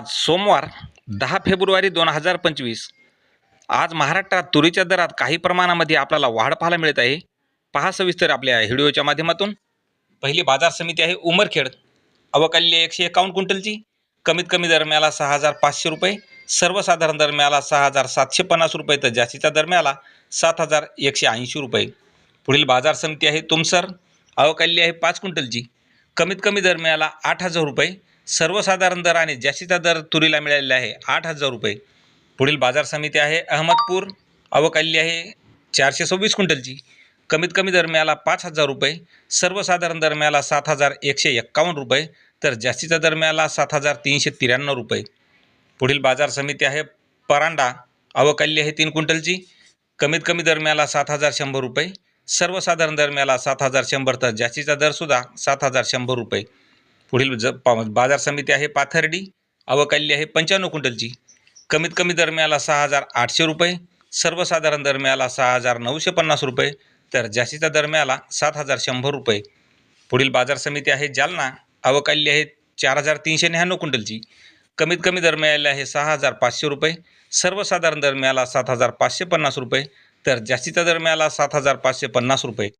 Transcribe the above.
आज सोमवार दहा फेब्रुवारी दोन हजार पंचवीस. आज महाराष्ट्रात तुरीच्या दरात काही प्रमाणामध्ये आपल्याला वाढ पाहायला मिळत आहे. पहा सविस्तर आपल्या व्हिडिओच्या माध्यमातून. पहिली बाजार समिती आहे उमरखेड. अवकाल्य एकशे एकावन्न क्विंटलची. कमीत कमी दरम्याला सहा हजार पाचशे रुपये. सर्वसाधारण दरम्याला सहा हजार सातशे पन्नास रुपये तर जास्तीचा दरम्याला सात हजार एकशे ऐंशी रुपये. पुढील बाजार समिती आहे तुमसर. अवकाल्य आहे पाच क्विंटलची. कमीत कमी दरम्याला आठ हजार रुपये. सर्वसाधारण दर आणि जास्तीचा दर तुरीला मिळालेला आहे. आठ हजार रुपये. पुढील बाजार समिती आहे अहमदपूर. अवकाल्य आहे चारशे सव्वीस क्विंटलची. कमीत कमी दर मिळाला पाच हजार रुपये. सर्वसाधारण दर मिळाला सात हजार एकशे एक्कावन्न रुपये. तर जास्तीचा दर मिळाला सात हजार तीनशे त्र्याण्णव रुपये. पुढील बाजार समिती आहे परांडा. अवकाल्य आहे तीन क्विंटलची. कमीत कमी दर मिळाला सात हजार शंभर रुपये. सर्वसाधारण दर मिळाला सात हजार शंभर. तर जास्तीचा दरसुद्धा सात हजार शंभर रुपये. पुढील ज पा बाजार समिती आहे पाथर्डी अवकाली आहे पंच्याण्णव क्विंटलची. कमीत कमी दर मिळाला सहा हजार आठशे रुपये सर्वसाधारण दर मिळाला सहा हजार नऊशे पन्नास रुपये तर जास्तीचा दर मिळाला सात हजार शंभर रुपये. पुढील बाजार समिती आहे जालना अवकाली आहे चार हजार तीनशे न्याण्णव क्विंटलची. कमीत कमी दर मिळाले आहे सहा हजार पाचशे रुपये सर्वसाधारण दर मिळाला सात हजार पाचशे पन्नास रुपये तर जास्तीचा दर मिळाला सात हजार पाचशे पन्नास रुपये.